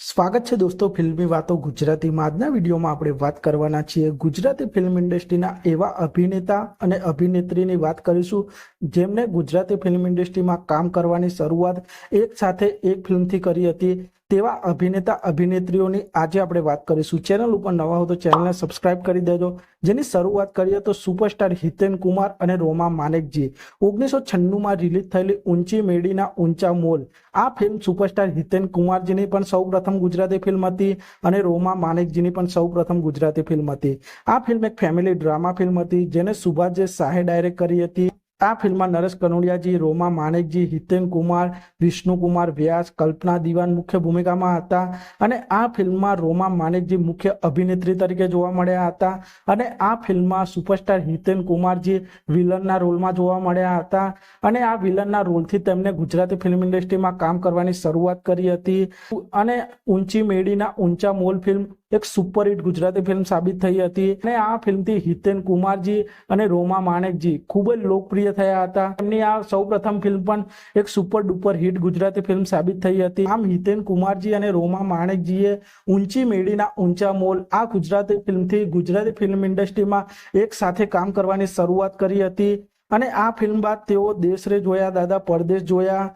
સ્વાગત છે દોસ્તો ફિલ્મી વાતો ગુજરાતીમાં. આજના વિડીયોમાં આપણે વાત કરવાના છીએ ગુજરાતી ફિલ્મ ઇન્ડસ્ટ્રીના એવા અભિનેતા અને અભિનેત્રીની વાત કરીશું, જેમને ગુજરાતી ફિલ્મ ઇન્ડસ્ટ્રીમાં કામ કરવાની શરૂઆત એક સાથે એક ફિલ્મથી કરી હતી. તેવા અભિનેતા, અભિનેત્રીઓની આજે આપણે વાત કરીશું. ચેનલ ઉપર નવા હો તો ચેનલને સબસ્ક્રાઇબ કરી દેજો. જેની શરૂઆત કરીએ તો સુપરસ્ટાર હિતેન કુમાર અને રોમા માનેકજી ઓગણીસો છન્નુંમાં રિલીઝ થયેલી ઊંચી મેડીના ઊંચા મોલ. આ ફિલ્મ સુપરસ્ટાર હિતેન કુમારજીની પણ સૌ પ્રથમ ગુજરાતી ફિલ્મ હતી અને રોમા માનેકજીની પણ સૌ પ્રથમ ગુજરાતી ફિલ્મ હતી. આ ફિલ્મ એક ફેમિલી ડ્રામા ફિલ્મ હતી, જેને સુભાષ શાહે ડાયરેક્ટ કરી હતી. આ ફિલ્મમાં નરેશ કનોડિયાજી, રોમા માણેકજી, હિતેન કુમાર વિષ્ણુકુમાર વ્યાસ, કલ્પના દિવાન મુખ્ય ભૂમિકામાં હતા અને આ ફિલ્મમાં રોમા માણેકજી મુખ્ય અભિનેત્રી તરીકે જોવા મળ્યા હતા અને આ ફિલ્મમાં સુપરસ્ટાર હિતેન કુમારજી વિલનના રોલમાં જોવા મળ્યા હતા અને આ વિલનના રોલથી તેમને ગુજરાતી ફિલ્મ ઇન્ડસ્ટ્રીમાં કામ કરવાની શરૂઆત કરી હતી અને ઊંચી મેળીના ઊંચા મોલ ફિલ્મ એક સુપરહિટ ગુજરાતી ફિલ્મ સાબિત થઈ હતી અને આ ફિલ્મથી હિતેન કુમારજી અને રોમા માણેકજી ખૂબ જ લોકપ્રિય થયા હતા. એમની આ સૌપ્રથમ ફિલ્મ પણ એક super duper hit Gujarati film સાબિત થઈ હતી. આમ હિતેન કુમારજી અને રોમા માણેકજીએ ઊંચી મેળીના ઊંચા મોલ આ ગુજરાતી ફિલ્મથી ગુજરાતી ફિલ્મ ઇન્ડસ્ટ્રીમાં એક સાથે કામ કરવાની શરૂઆત કરી હતી. અને આ ફિલ્મ બાદ તેઓ દેશરે જોયા, દાદા પરદેશ જોયા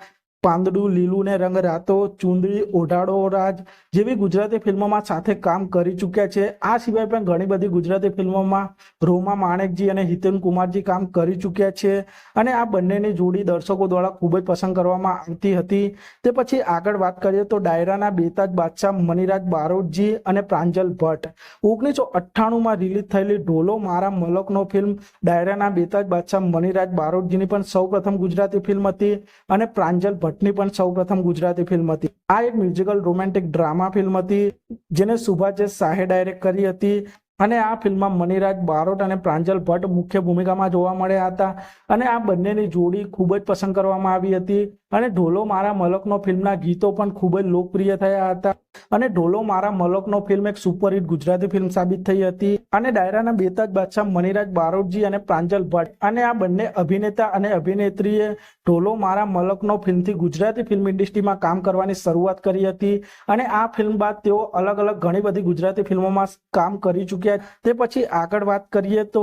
પાંદડું લીલું ને રંગ રાતો, ચુંદડી ઓઢાડો રાજ જેવી ગુજરાતી ફિલ્મોમાં સાથે કામ કરી ચૂક્યા છે. આ સિવાય પણ ઘણી બધી ગુજરાતી ફિલ્મોમાં રોમા માણેકજી અને હિતેન કુમારજી કામ કરી ચૂક્યા છે અને આ બંનેની જોડી દર્શકો દ્વારા ખૂબ જ પસંદ કરવામાં આવતી હતી. તે પછી આગળ વાત કરીએ તો ડાયરાના બેતાજ બાદશાહ મણિરાજ બારોટજી અને પ્રાંજલ ભટ્ટ. ઓગણીસો અઠ્ઠાણુંમાં રિલીઝ થયેલી ઢોલો મારા મલકનો ફિલ્મ ડાયરાના બેતાજ બાદશાહ મણિરાજ બારોટજીની પણ સૌપ્રથમ ગુજરાતી ફિલ્મ હતી અને પ્રાંજલ ભટ્ટની પણ સૌપ્રથમ ગુજરાતી ફિલ્મ હતી. આ એક મ્યુઝિકલ રોમેન્ટિક ડ્રામા ફિલ્મ હતી, જેને સુભાષ શાહે ડાયરેક્ટ કરી હતી. અને આ ફિલ્મમાં મણિરાજ બારોટ અને પ્રાંજલ ભટ્ટ મુખ્ય ભૂમિકામાં જોવા મળ્યા હતા. અને આ બંનેની જોડી ખૂબ જ પસંદ કરવામાં આવી હતી. અને ઢોલો મારા મલકનો ફિલ્મના ગીતો પણ ખૂબ જ લોકપ્રિય થયા હતા. અને ઢોલો મારા મલકનો ફિલ્મ એક સુપરહિટ ગુજરાતી ફિલ્મ સાબિત થઈ હતી. અને ડાયરાના બેતાજ બાદશાહ મણિરાજ બારોટજી અને પ્રાંજલ ભટ્ટ. અને આ બંને અભિનેતા અને અભિનેત્રીએ ઢોલો મારા મલકનો ફિલ્મથી ગુજરાતી ફિલ્મ ઇન્ડસ્ટ્રીમાં કામ કરવાની શરૂઆત કરી હતી. અને આ ફિલ્મ બાદ તેઓ અલગ અલગ ઘણી બધી ગુજરાતી ફિલ્મોમાં કામ કરી ચૂક્યા તે પછી આગળ વાત કરીએ તો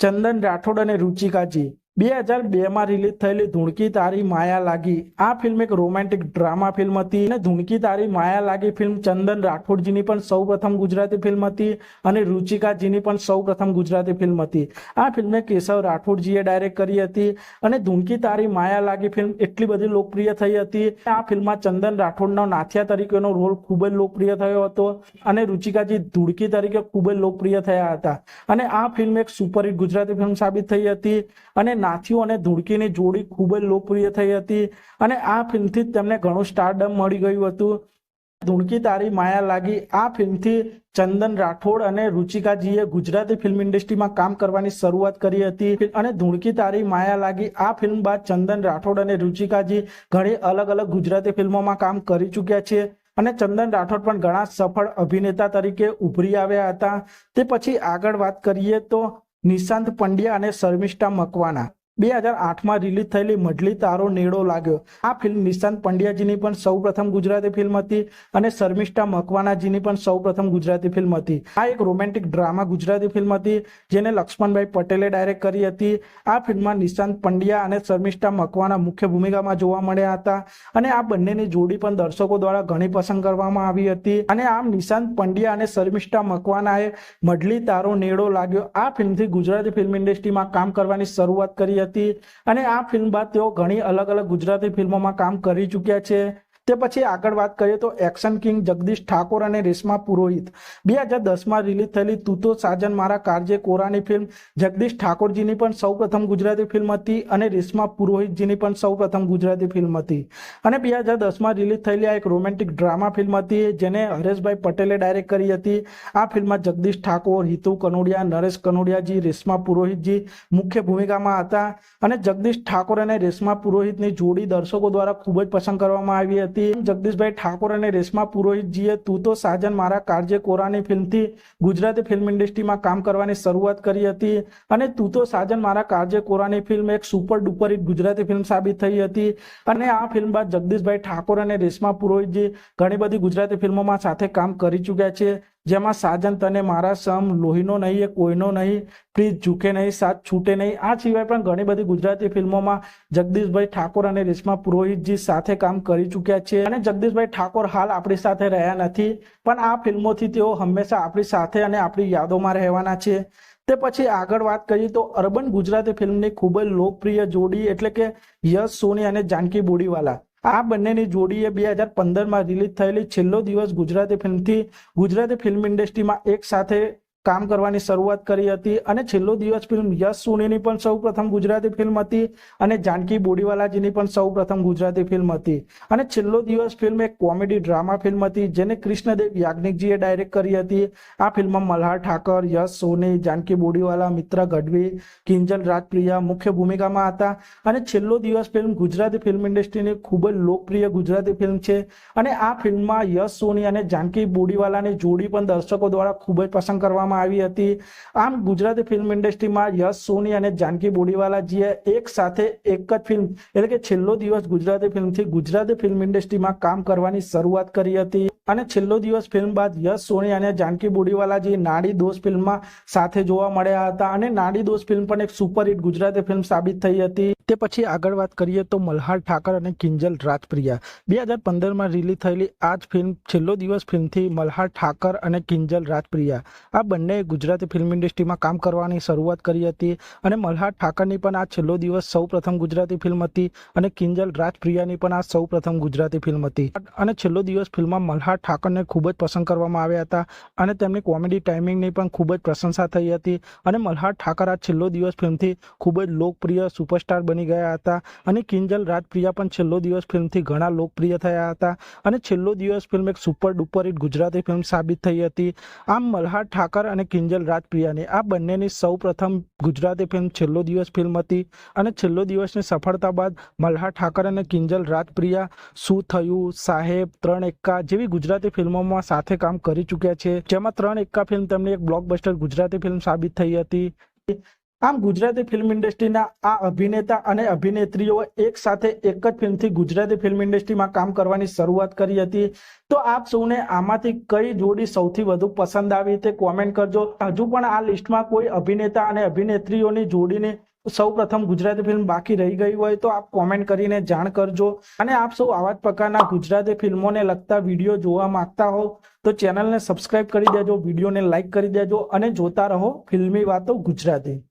ચંદન રાઠોડ અને રુચિકાજી. બે હજાર બે માં રિલીઝ થયેલી ધૂણકી તારી માયા લાગી. આ ફિલ્મ એક રોમેન્ટિક ડ્રામા ફિલ્મ હતી અને ધૂણકી તારી માયા લાગી ફિલ્મ ચંદન રાઠોડજીની પણ સૌ પ્રથમ ગુજરાતી ફિલ્મ હતી અને રુચિકાજીની પણ સૌ પ્રથમ ગુજરાતી ફિલ્મ હતી. આ ફિલ્મને કેશવ રાઠોડજીએ ડાયરેક્ટ કરી હતી અને ધૂણકી તારી માયા લાગી ફિલ્મ એટલી બધી લોકપ્રિય થઈ હતી. આ ફિલ્મમાં ચંદન રાઠોડનો નાથિયા તરીકેનો રોલ ખૂબ જ લોકપ્રિય થયો હતો અને રુચિકાજી ધૂળકી તરીકે ખૂબ જ લોકપ્રિય થયા હતા. અને આ ફિલ્મ એક સુપરહિટ ગુજરાતી ફિલ્મ સાબિત થઈ હતી અને નાથિયું અને ધૂળકીની જોડી ખૂબ જ લોકપ્રિય થઈ હતી અને આ ફિલ્મથી તેમને ઘણું સ્ટારડમ મળી ગયું હતું. ધૂળકી તારી માયા લાગી. આ ફિલ્મથી ચંદન રાઠોડ અને રુચિકાજીએ ગુજરાતી ફિલ્મ ઇન્ડસ્ટ્રીમાં કામ કરવાની શરૂઆત કરી હતી અને ધૂળકી તારી માયા લાગી. આ ફિલ્મ બાદ ચંદન રાઠોડ અને રુચિકાજી ઘણી અલગ અલગ ગુજરાતી ફિલ્મોમાં કામ કરી ચૂક્યા છે અને ચંદન રાઠોડ પણ ઘણા સફળ અભિનેતા તરીકે ઉભરી આવ્યા હતા. તે પછી આગળ વાત કરીએ તો નિશાંત પંડ્યા અને શર્મિષ્ઠા મકવાના બે હજાર આઠમાં રિલીઝ થયેલી મઢલી તારો નેડો લાગ્યો. આ ફિલ્મ નિશાંત પંડ્યાજીની પણ સૌ પ્રથમ ગુજરાતી ફિલ્મ હતી અને શર્મિષ્ઠા મકવાનાજીની પણ સૌ પ્રથમ ગુજરાતી ફિલ્મ હતી. આ એક રોમેન્ટિક ડ્રામા ગુજરાતી ફિલ્મ હતી જેને લક્ષ્મણભાઈ પટેલે ડાયરેક્ટ કરી હતી. આ ફિલ્મમાં નિશાંત પંડ્યા અને શર્મિષ્ઠા મકવાના મુખ્ય ભૂમિકામાં જોવા મળ્યા હતા અને આ બંનેની જોડી પણ દર્શકો દ્વારા ઘણી પસંદ કરવામાં આવી હતી. અને આમ નિશાંત પંડ્યા અને શર્મિષ્ઠા મકવાનાએ મઢલી તારો નેડો લાગ્યો. આ ફિલ્મથી ગુજરાતી ફિલ્મ ઇન્ડસ્ટ્રીમાં કામ કરવાની શરૂઆત કરી હતી. અને આ ફિલ્મ બાદ તેઓ ઘણી અલગ અલગ ગુજરાતી ફિલ્મોમાં કામ કરી ચૂક્યા છે. તે પછી આગળ વાત કરીએ તો એક્શન કિંગ જગદીશ ઠાકોર અને રેશમા પુરોહિત. બે હજાર દસમાં રિલીઝ થયેલી તું સાજન મારા કારજે કોરાની ફિલ્મ જગદીશ ઠાકોરજીની પણ સૌ પ્રથમ ગુજરાતી ફિલ્મ હતી અને રેશમા પુરોહિતજીની પણ સૌ પ્રથમ ગુજરાતી ફિલ્મ હતી. અને બે હજાર દસમાં રિલીઝ થયેલી આ એક રોમેન્ટિક ડ્રામા ફિલ્મ હતી જેને હરેશભાઈ પટેલે ડાયરેક્ટ કરી હતી. આ ફિલ્મમાં જગદીશ ઠાકોર, હિતુ કનોડિયા, નરેશ કનોડિયાજી, રેશમા પુરોહિતજી મુખ્ય ભૂમિકામાં હતા. અને જગદીશ ઠાકોર અને રેશમા પુરોહિતની જોડી દર્શકો દ્વારા ખૂબ જ પસંદ કરવામાં આવી હતી. હતી જગદીશભાઈ ઠાકોર અને રેશમા પુરોહિતજીએ તું તો સાજન મારા કાળજે કોરાની ફિલ્મથી ગુજરાતી ફિલ્મ ઇન્ડસ્ટ્રીમાં કામ કરવાની શરૂઆત કરી હતી અને તું તો સાજન મારા કારજે કોરાની ફિલ્મ એક super duper hit Gujarati film સાબિત થઈ હતી. અને આ ફિલ્મ બાદ જગદીશભાઈ ઠાકોર અને રેશમા પુરોહિતજી ઘણી બધી ગુજરાતી ફિલ્મોમાં સાથે કામ કરી ચૂક્યા છે. જેમાં સાજન તને મારા સમ, લોહીનો નહીં, એ કોઈનો નહીં, પ્લીઝ ઝૂકે નહીં, સાથ છૂટે નહીં. આ સિવાય પણ ઘણી બધી ગુજરાતી ફિલ્મોમાં જગદીશભાઈ ઠાકોર અને રેશમા પુરોહિતજી સાથે કામ કરી ચૂક્યા છે. અને જગદીશભાઈ ઠાકોર હાલ આપણી સાથે રહ્યા નથી, પણ આ ફિલ્મોથી તેઓ હંમેશા આપણી સાથે અને આપણી યાદોમાં રહેવાના છે. તે પછી આગળ વાત કરીએ તો અર્બન ગુજરાતી ફિલ્મની ખૂબ જ લોકપ્રિય જોડી એટલે કે યશ સોની અને જાનકી બોડીવાલા. આ બંનેની જોડીએ બે હજાર પંદરમાં રિલીઝ થયેલી છેલ્લો દિવસ ગુજરાતી ફિલ્મથી ગુજરાતી ફિલ્મ ઇન્ડસ્ટ્રીમાં એક સાથે કામ કરવાની શરૂઆત કરી હતી અને છેલ્લો દિવસ ફિલ્મ યશ સોનીની પણ સૌ પ્રથમ ગુજરાતી ફિલ્મ હતી અને જાનકી બોડીવાલાજીની પણ સૌ પ્રથમ ગુજરાતી ફિલ્મ હતી. અને છેલ્લો દિવસ ફિલ્મ એક કોમેડી ડ્રામા ફિલ્મ હતી જેને કૃષ્ણદેવ યાજ્ઞિકજીએ ડાયરેક્ટ કરી હતી. આ ફિલ્મમાં મલ્હાર ઠાકર, યશ સોની, જાનકી બોડીવાલા, મિત્ર ગઢવી, કિંજલ રાજપ્રિયા મુખ્ય ભૂમિકામાં હતા. અને છેલ્લો દિવસ ફિલ્મ ગુજરાતી ફિલ્મ ઇન્ડસ્ટ્રીની ખૂબ જ લોકપ્રિય ગુજરાતી ફિલ્મ છે. અને આ ફિલ્મમાં યશ સોની અને જાનકી બોડીવાલાની જોડી પણ દર્શકો દ્વારા ખૂબ જ પસંદ કરવામાં આવી હતી. આમ ગુજરાતી ફિલ્મ ઇન્ડસ્ટ્રીમાં યશ સોની અને જાનકી બોડીવાલાજીએ એક સાથે એક જ ફિલ્મ એટલે કે છેલ્લો દિવસ ગુજરાતી ફિલ્મથી ગુજરાતી ફિલ્મ ઇન્ડસ્ટ્રીમાં કામ કરવાની શરૂઆત કરી હતી. અને છેલ્લો દિવસ ફિલ્મ બાદ યશ સોની અને જાનકી બોડીવાલાજી નાડી દોષ ફિલ્મમાં સાથે જોવા મળ્યા હતા. અને નાડી દોસ્ત ફિલ્મ પણ એક સુપરહિટ ગુજરાતી ફિલ્મ સાબિત થઈ હતી. તે પછી આગળ વાત કરીએ તો મલ્હાર ઠાકર અને કિંજલ રાજપ્રિયા. બે હજાર પંદરમાં રિલીઝ થયેલી આ જ ફિલ્મ છેલ્લો દિવસ ફિલ્મથી મલ્હાર ઠાકર અને કિંજલ રાજપ્રિયા. આ બંનેએ ગુજરાતી ફિલ્મ ઇન્ડસ્ટ્રીમાં કામ કરવાની શરૂઆત કરી હતી અને મલ્હાર ઠાકરની પણ આ છેલ્લો દિવસ સૌ પ્રથમ ગુજરાતી ફિલ્મ હતી અને કિંજલ રાજપ્રિયાની પણ આ સૌ પ્રથમ ગુજરાતી ફિલ્મ હતી. અને છેલ્લો દિવસ ફિલ્મમાં મલ્હાર ઠાકરને ખૂબ જ પસંદ કરવામાં આવ્યા હતા અને તેમની કોમેડી ટાઈમિંગની પણ ખૂબ જ પ્રશંસા થઈ હતી અને મલ્હાર ઠાકર આ છેલ્લો દિવસ ફિલ્મથી ખૂબ જ લોકપ્રિય સુપરસ્ટાર બની ગયા હતા અને કિંજલ રાજપ્રિયા પણ છેલ્લો દિવસ ફિલ્મથી ઘણા લોકપ્રિય થયા હતા અને છેલ્લો દિવસ ફિલ્મ એક super duper hit Gujarati film સાબિત થઈ હતી. આમ મલ્હાર ઠાકર અને કિંજલ રાજપ્રિયાની આ બંનેની સૌ પ્રથમ ગુજરાતી ફિલ્મ છેલ્લો દિવસ ફિલ્મ હતી અને છેલ્લો દિવસની સફળતા બાદ મલ્હાર ઠાકર અને કિંજલ રાજપ્રિયા શું થયું, સાહેબ, ત્રણ એક્કા જેવી ગુજરાતી ફિલ્મોમાં સાથે કામ કરી ચૂક્યા છે. જેમાં ત્રણ એક્કા ફિલ્મ તેમની એક બ્લોકબસ્ટર ગુજરાતી ફિલ્મ સાબિત થઈ હતી. આમ ગુજરાતી ફિલ્મ ઇન્ડસ્ટ્રીના આ અભિનેતા અને અભિનેત્રીઓ એક સાથે એક જ ફિલ્મથી ગુજરાતી ફિલ્મ ઇન્ડસ્ટ્રીમાં કામ કરવાની શરૂઆત કરી હતી. તો આપ સૌને આમાંથી કઈ જોડી સૌથી વધુ પસંદ આવી તે કોમેન્ટ કરજો. હજુ પણ આ લિસ્ટમાં કોઈ અભિનેતા અને અભિનેત્રીઓની જોડીને સૌ પ્રથમ ગુજરાતી ફિલ્મ બાકી રહી ગઈ હોય તો આપ કોમેન્ટ કરીને જાણ કરજો. અને આપ સૌ આવા જ પ્રકારના ગુજરાતી ફિલ્મોને લગતા વીડિયો જોવા માંગતા હો તો ચેનલને સબસ્ક્રાઇબ કરી દેજો વિડીયોને લાઇક કરી દેજો અને જોતા રહો ફિલ્મી વાતો ગુજરાતી.